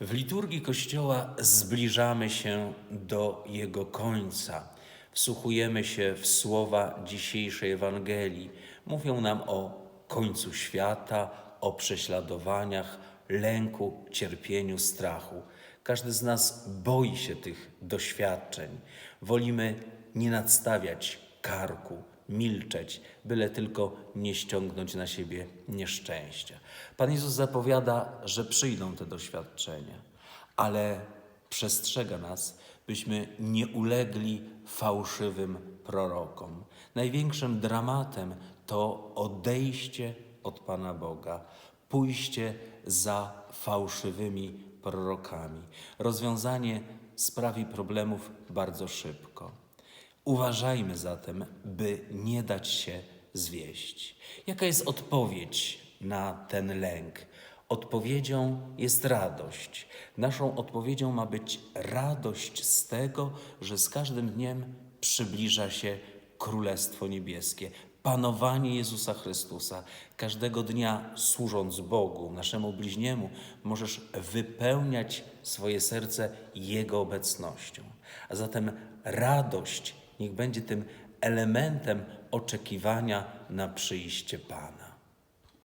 W liturgii Kościoła zbliżamy się do jego końca. Wsłuchujemy się w słowa dzisiejszej Ewangelii. Mówią nam o końcu świata, o prześladowaniach, lęku, cierpieniu, strachu. Każdy z nas boi się tych doświadczeń. Wolimy nie nadstawiać karku, milczeć, byle tylko nie ściągnąć na siebie nieszczęścia. Pan Jezus zapowiada, że przyjdą te doświadczenia, ale przestrzega nas, byśmy nie ulegli fałszywym prorokom. Największym dramatem to odejście od Pana Boga, pójście za fałszywymi prorokami. Rozwiązanie sprawi problemów bardzo szybko. Uważajmy zatem, by nie dać się zwieść. Jaka jest odpowiedź na ten lęk? Odpowiedzią jest radość. Naszą odpowiedzią ma być radość z tego, że z każdym dniem przybliża się Królestwo Niebieskie, panowanie Jezusa Chrystusa. Każdego dnia służąc Bogu, naszemu bliźniemu, możesz wypełniać swoje serce Jego obecnością. A zatem radość niech będzie tym elementem oczekiwania na przyjście Pana.